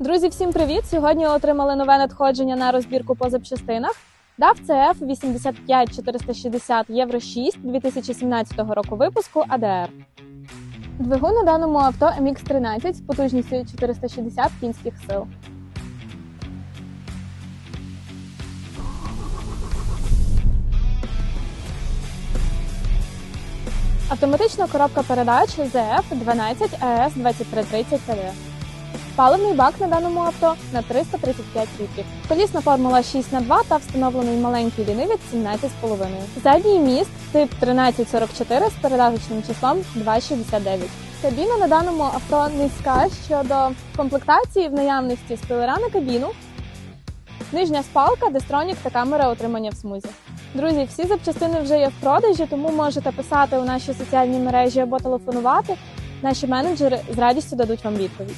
Друзі, всім привіт! Сьогодні отримали нове надходження на розбірку по запчастинах. DAF CF 85460 Євро 6 2017 року випуску АДР. Двигун на даному авто MX-13 з потужністю 460 кінських сил. Автоматична коробка передач ZF 12 AS 2330 TD. Паливний бак на даному авто на 335 літрів. Колісна формула 6 х 2 та встановлений маленький лінивець 17,5. Задній міст тип 1344 з передаточним числом 269. Кабіна на даному авто низька щодо комплектації в наявності спойлера на кабіну, нижня спалка, дестронік та камера отримання в смузі. Друзі, всі запчастини вже є в продажі, тому можете писати у наші соціальні мережі або телефонувати. Наші менеджери з радістю дадуть вам відповідь.